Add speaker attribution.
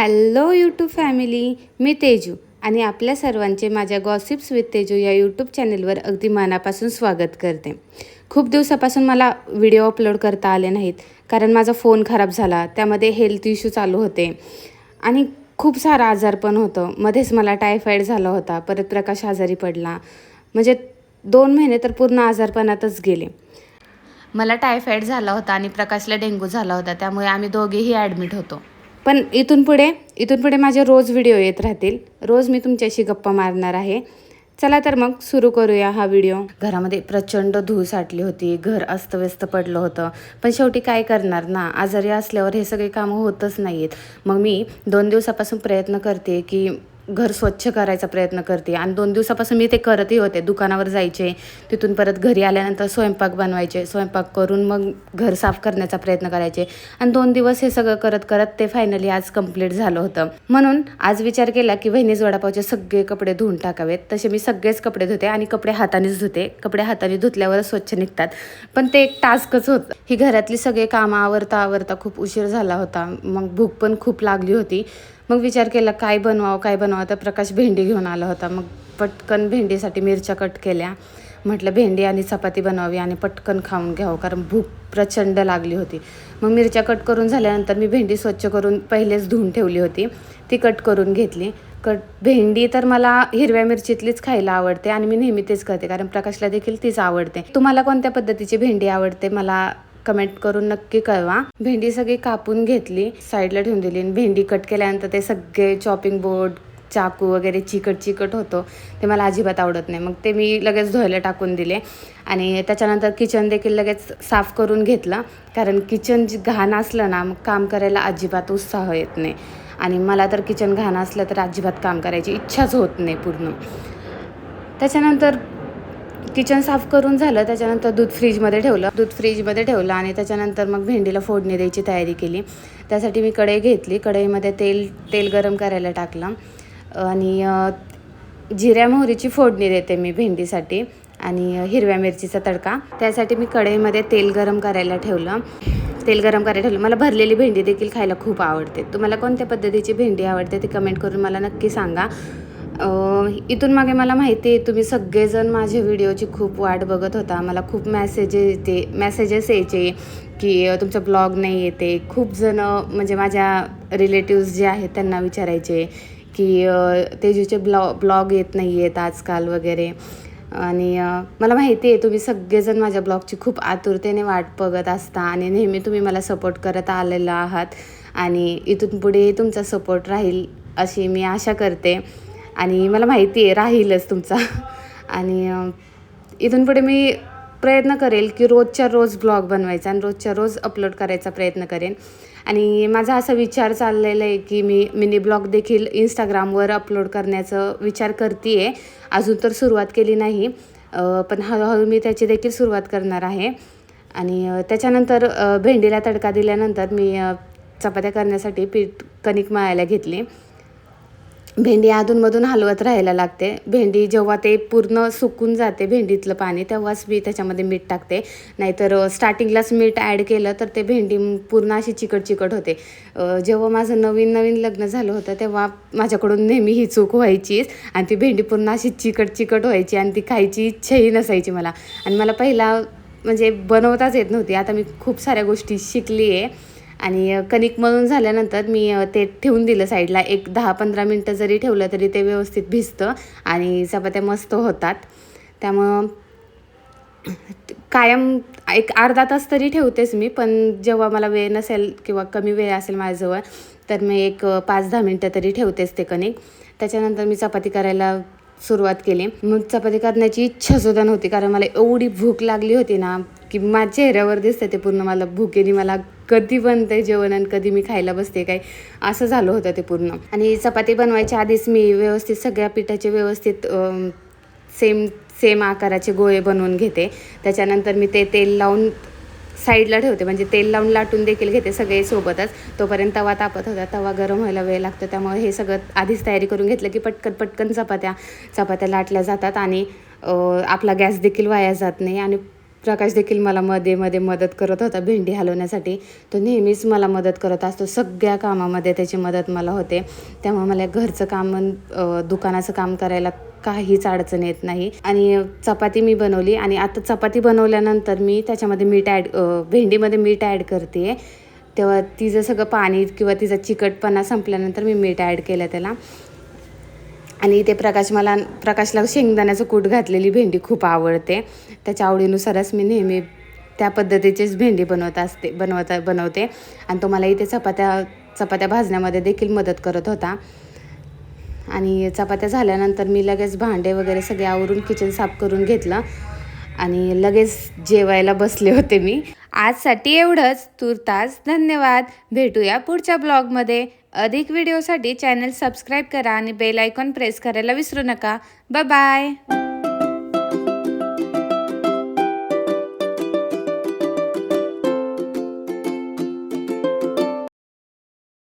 Speaker 1: Hello YouTube family मी तेजू आणि आपल्या सर्वांचे माझ्या गॉसिप्स विथ तेजू या यूट्यूब चॅनेलवर अगदी मनापासून स्वागत करते. खूप दिवसापासून मला व्हिडिओ अपलोड करता आले नाहीत कारण माझा फोन खराब झाला त्यामध्ये हेल्थ इश्यू चालू होते आणि खूप सारं आजार पण होतं. मध्येच मला टायफॉईड झाला होता परत प्रकाश आजारी पडला. म्हणजे दोन महिने तर पूर्ण आजारपणातच गेले. मला टायफॉईड झाला होता आणि प्रकाशला डेंग्यू झाला होता त्यामुळे आम्ही दोघेही ॲडमिट होतो. पण इथून पुढे इथून पुढे माझे रोज व्हिडिओ येत राहतील. रोज मी तुमच्याशी गप्पा मारणार आहे. चला तर मग सुरू करूया हा व्हिडिओ. घरामध्ये प्रचंड धूळ साठली होती घर अस्तव्यस्त पडलं होतं. पण शेवटी काय करणार ना आजारी असल्यावर हे सगळे कामं होतच नाहीत. मग मी दोन दिवसापासून प्रयत्न करते की घर स्वच्छ करायचा प्रयत्न करते. आणि दोन दिवसापासून मी ते करतही होते. दुकानावर जायचे तिथून परत घरी आल्यानंतर स्वयंपाक बनवायचे स्वयंपाक करून मग घर साफ करण्याचा प्रयत्न करायचे. आणि दोन दिवस हे सगळं करत करत ते फायनली आज कंप्लीट झालं होतं. म्हणून आज विचार केला की वहिनीच वडापावचे सगळे कपडे धुवून टाकावेत. तसे मी सगळेच कपडे धुते आणि कपडे हातानेच धुते. कपडे हाताने धुतल्यावर स्वच्छ निघतात. पण ते एक टास्कच होतं. ही घरातली सगळे कामं आवरता आवरता खूप उशीर झाला होता. मग भूक पण खूप लागली होती. मग विचार केला काय बनवावं काय बनवावं? तर प्रकाश भेंडी घेऊन आला होता. मग पटकन भेंडीसाठी मिरच्या कट केल्या. म्हटलं भेंडी आणि चपाती बनवावी आणि पटकन खाऊन घ्यावं कारण भूक प्रचंड लागली होती. मग मिरच्या कट करून झाल्यानंतर मी भेंडी स्वच्छ करून पहिलेच धुवून ठेवली होती. ती कट करून घेतली. कट भेंडी तर मला हिरव्या मिरचीतलीच खायला आवडते आणि मी नेहमी तेच करते कारण प्रकाशला देखील तीच आवडते. तुम्हाला कोणत्या पद्धतीची भेंडी आवडते? मला कमेंट करून नक्की कळवा. भेंडी सगळी कापून घेतली साईडला ठेवून दिली. आणि भेंडी कट केल्यानंतर ते सगळे चॉपिंग बोर्ड चाकू वगैरे चिकट चिकट होतो. ते मला अजिबात आवडत नाही. मग ते मी लगेच धुवायला टाकून दिले. आणि त्याच्यानंतर किचन देखील लगेच साफ करून घेतलं. कारण किचन जी घाण असलं ना मग काम करायला अजिबात उत्साह येत नाही. आणि मला तर किचन घाण असलं तर अजिबात काम करायची इच्छाच होत नाही पूर्ण. त्याच्यानंतर किचन साफ करून झालं त्याच्यानंतर दूध फ्रीजमध्ये ठेवलं. दूध फ्रीजमध्ये ठेवलं आणि त्याच्यानंतर मग भेंडीला फोडणी द्यायची तयारी केली. त्यासाठी मी कढई घेतली. कढईमध्ये तेल तेल गरम करायला टाकलं. आणि जिऱ्या मोहरीची फोडणी देते मी भेंडीसाठी आणि हिरव्या मिरचीचा तडका. त्यासाठी मी कढईमध्ये तेल गरम करायला ठेवलं. तेल गरम करायला ठेवलं. मला भरलेली भेंडी देखील खायला खूप आवडते. तुम्हाला कोणत्या पद्धतीची भेंडी आवडते ती कमेंट करून मला नक्की सांगा. इथून मागे मला माहिती आहे तुम्ही सगळेजण माझ्या व्हिडिओची खूप वाट बघत होता. मला खूप मॅसेजेस येते मेसेजेस यायचे की तुमचा ब्लॉग नाही येते. खूप जण म्हणजे माझ्या रिलेटिव्स जे आहेत त्यांना विचारायचे की तेजूचे ब्लॉ ब्लॉग येत नाही आहेत आजकाल वगैरे. आणि मला माहिती आहे तुम्ही सगळेजण माझ्या ब्लॉगची खूप आतुरतेने वाट बघत असता आणि नेहमी तुम्ही मला सपोर्ट करत आलेला आहात. आणि इथून पुढे तुमचा सपोर्ट राहील अशी मी आशा करते. आणि मला माहिती आहे राहीलच तुमचा. आणि इथून पुढे मी प्रयत्न करेल की रोजच्या रोज ब्लॉग बनवायचा आणि रोजच्या रोज अपलोड करायचा प्रयत्न करेन. आणि माझा असा विचार चाललेला आहे की मी मिनी ब्लॉग देखील इंस्टाग्रामवर अपलोड करण्याचं विचार करते आहे अजून तर सुरुवात केली नाही पण हळूहळू मी त्याची देखील सुरुवात करणार आहे. आणि त्याच्यानंतर भेंडीला तडका दिल्यानंतर मी चपात्या करण्यासाठी पीठ कणिक मळायला घेतली. भेंडी अधूनमधून हलवत राहायला लागते. भेंडी जेव्हा ते पूर्ण सुकून जाते भेंडीतलं पाणी तेव्हाच मी त्याच्यामध्ये मीठ टाकते. नाहीतर स्टार्टिंगलाच मीठ ॲड केलं तर ते भेंडी पूर्ण अशी चिकट चिकट होते जेव्हा माझं नवीन नवीन लग्न झालं होतं तेव्हा माझ्याकडून नेहमी ही चूक व्हायचीच आणि ती भेंडी पूर्ण अशी चिकट चिकट व्हायची आणि ती खायची इच्छाही नसायची मला. आणि मला पहिला म्हणजे बनवताच येत नव्हती. आता मी खूप साऱ्या गोष्टी शिकली आहे आणि कणिक मळून झाल्यानंतर मी ते ठेवून दिलं साईडला. एक दहा पंधरा मिनटं जरी ठेवलं तरी ते व्यवस्थित भिजतं आणि चपात्या मस्त होतात. त्यामुळं कायम एक अर्धा तास तरी ठेवतेच मी पण जेव्हा मला वेळ नसेल किंवा कमी वेळ असेल माझ्याजवळ तर मी एक पाच दहा मिनटं तरी ठेवतेच ते कणिक. त्याच्यानंतर मी चपाती करायला सुरुवात केली. मग चपाती करण्याची इच्छासुद्धा नव्हती कारण मला एवढी भूक लागली होती ना की माझ्या चेहऱ्यावर दिसतं ते पूर्ण मला भूकेने मला कधी बनते जेवण आणि कधी मी खायला बसते काय असं झालं होतं ते पूर्ण. आणि चपाती बनवायच्या आधीच मी व्यवस्थित सगळ्या पिठाचे व्यवस्थित सेम सेम आकाराचे गोळे बनवून घेते. त्याच्यानंतर मी ते तेल लावून साईडला ठेवते. म्हणजे तेल लावून लाटून देखील घेते सगळे सोबतच. तोपर्यंत तवा तापत होता. तवा गरम व्हायला वेळ लागतो. त्यामुळे हे सगळं आधीच तयारी करून घेतलं की पटकन पटकन चपात्या चपात्या लाटल्या जातात आणि आपला गॅस देखील वाया जात नाही. आणि प्रकाश देखील मला मध्ये मध्ये मदत करत होता भेंडी हलवण्यासाठी. तो नेहमीच मला मदत करत असतो. सगळ्या कामामध्ये त्याची मदत मला होते. त्यामुळे मला घरचं काम दुकानाचं काम करायला काहीच अडचण येत नाही. आणि चपाती मी बनवली आणि आता चपाती बनवल्यानंतर मी त्याच्यामध्ये मीठ ॲड भेंडीमध्ये मीठ ॲड करते. तेव्हा तिचं सगळं पाणी किंवा तिचा चिकटपणा संपल्यानंतर मी मीठ ॲड केलं त्याला. आणि इथे प्रकाश मला प्रकाशला शेंगदाण्याचं कूट घातलेली भेंडी खूप आवडते. त्याच्या आवडीनुसारच मी नेहमी त्या पद्धतीचीच भेंडी बनवत असते बनवता बनवते. आणि तो मला इथे चपात्या चपात्या भाजण्यामध्ये देखील मदत करत होता. आणि चपात्या झाल्यानंतर मी लगेच भांडे वगैरे सगळे आवरून किचन साफ करून घेतलं. आणि लगेच जेवायला बसले होते मी. आजसाठी एवढंच. तुर्तास धन्यवाद. भेटूया पुढच्या ब्लॉगमध्ये. अधिक व्हिडिओसाठी चॅनल सबस्क्राईब करा आणि बेल आयकॉन प्रेस करायला विसरू नका. बाय